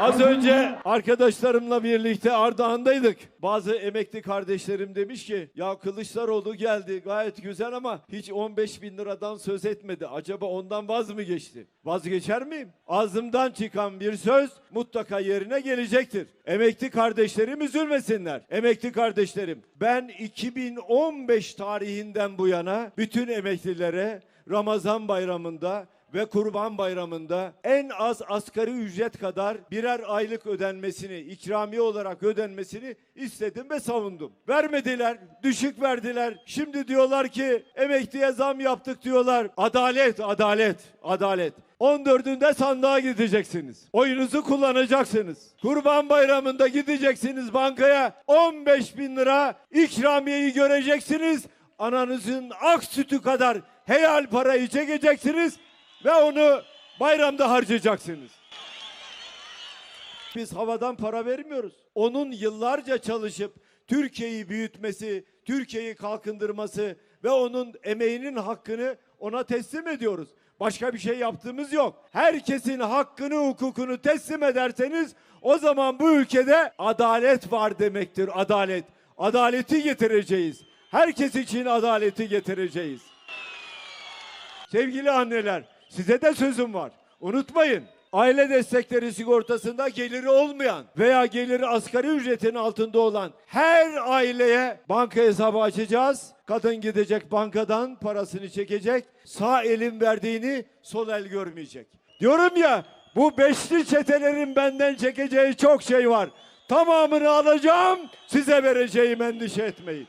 Az önce arkadaşlarımla birlikte Ardahan'daydık. Bazı emekli kardeşlerim demiş ki ya Kılıçdaroğlu geldi gayet güzel ama hiç 15 bin liradan söz etmedi. Acaba ondan vaz mı geçti? Vazgeçer miyim? Ağzımdan çıkan bir söz mutlaka yerine gelecektir. Emekli kardeşlerim üzülmesinler. Emekli kardeşlerim ben 2015 tarihinden bu yana bütün emeklilere Ramazan bayramında ve Kurban Bayramı'nda en az asgari ücret kadar birer aylık ödenmesini, ikramiye olarak ödenmesini istedim ve savundum. Vermediler, düşük verdiler. Şimdi diyorlar ki emekliye zam yaptık diyorlar. Adalet, adalet, adalet. 14'ünde sandığa gideceksiniz. Oyunuzu kullanacaksınız. Kurban Bayramı'nda gideceksiniz bankaya 15 bin lira ikramiyeyi göreceksiniz. Ananızın ak sütü kadar helal parayı çekeceksiniz ve onu bayramda harcayacaksınız. Biz havadan para vermiyoruz. Onun yıllarca çalışıp Türkiye'yi büyütmesi, Türkiye'yi kalkındırması ve onun emeğinin hakkını ona teslim ediyoruz. Başka bir şey yaptığımız yok. Herkesin hakkını, hukukunu teslim ederseniz o zaman bu ülkede adalet var demektir. Adalet. Adaleti getireceğiz. Herkes için adaleti getireceğiz. Sevgili anneler, size de sözüm var. Unutmayın. Aile destekleri sigortasında geliri olmayan veya geliri asgari ücretin altında olan her aileye banka hesabı açacağız. Kadın gidecek bankadan parasını çekecek. Sağ elin verdiğini sol el görmeyecek. Diyorum ya bu beşli çetelerin benden çekeceği çok şey var. Tamamını alacağım, size vereceğim endişe etmeyin.